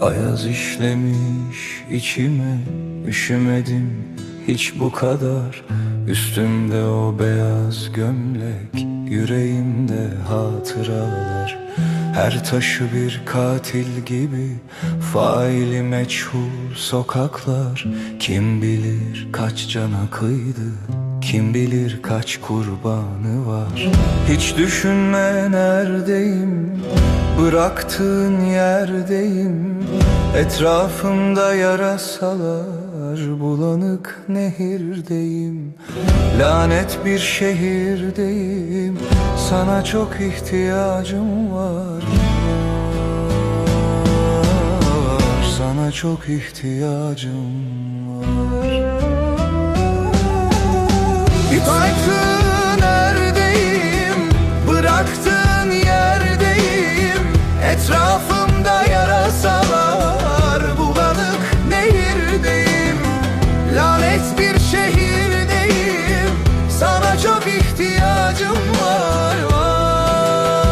Ayaz işlemiş içime Üşümedim hiç bu kadar. Üstümde o beyaz gömlek Yüreğimde hatıralar. Her taşı bir katil gibi Faili meçhul sokaklar. Kim bilir kaç cana kıydı kim bilir kaç kurbanı var? Hiç düşünme neredeyim? Bıraktığın yerdeyim. Etrafımda yarasalar Bulanık nehirdeyim. Lanet bir şehirdeyim. Sana çok ihtiyacım var. Sana çok ihtiyacım var baktın neredeyim? Bıraktığın yerdeyim. Etrafımda yarasalar Bulanık nehirdeyim? Lanet bir şehirdeyim. Sana çok ihtiyacım var, var.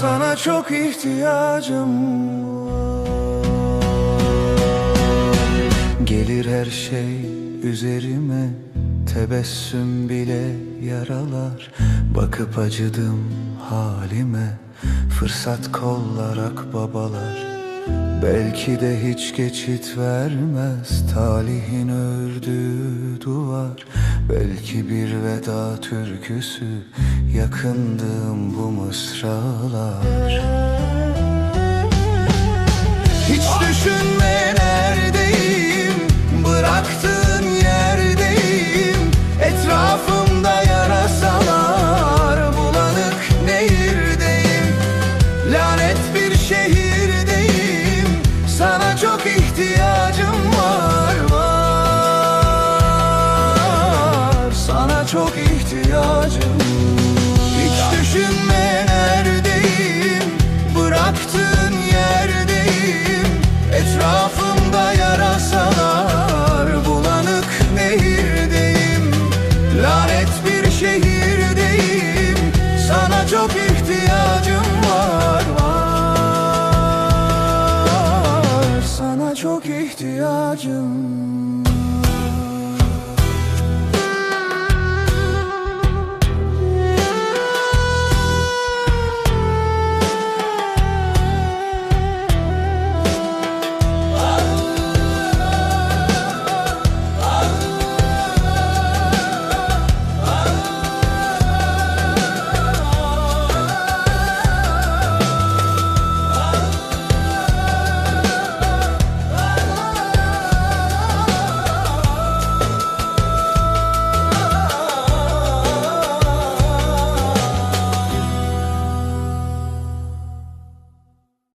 Sana çok ihtiyacım var. Gelir her şey üzerime Tebessüm bile yaralar. Bakıp acıdım halime. Fırsat kollar akbabalar Belki de hiç geçit vermez. Talihin ördüğü duvar. Belki bir veda türküsü. Yakındığım bu mısralar. Hiç düşünme çok ihtiyacım